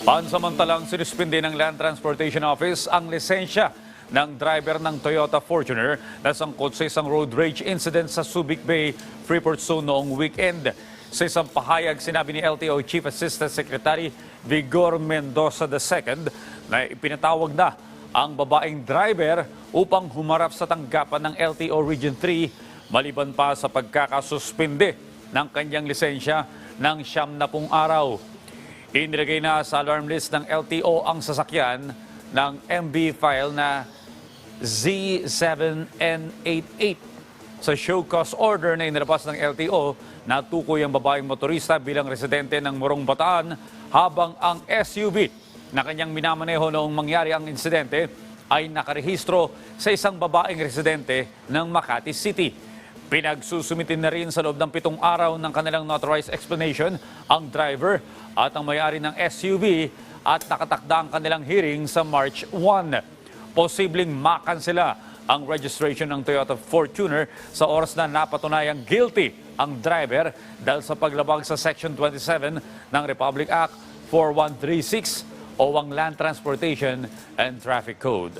Pansamantalang sinuspindi ng Land Transportation Office ang lisensya ng driver ng Toyota Fortuner na sangkot sa isang road rage incident sa Subic Bay, Freeport Zone noong weekend. Sa isang pahayag, sinabi ni LTO Chief Assistant Secretary Vigor Mendoza II na ipinatawag na ang babaeng driver upang humarap sa tanggapan ng LTO Region 3 maliban pa sa pagkakasuspinde ng kanyang lisensya ng siyam na pung araw. Inilagay na sa alarm list ng LTO ang sasakyan ng MB file na Z7N88. Sa show cause order na inilabas ng LTO, natukoy ang babaeng motorista bilang residente ng Morong Bataan habang ang SUV na kanyang minamaneho noong mangyari ang insidente ay nakarehistro sa isang babaeng residente ng Makati City. Pinagsusumitin na rin sa loob ng pitong araw ng kanilang notarized explanation ang driver at ang may-ari ng SUV at nakatakda ang kanilang hearing sa March 1. Posibleng makansela ang registration ng Toyota Fortuner sa oras na napatunayang guilty ang driver dahil sa paglabag sa Section 27 ng Republic Act 4136 o ang Land Transportation and Traffic Code.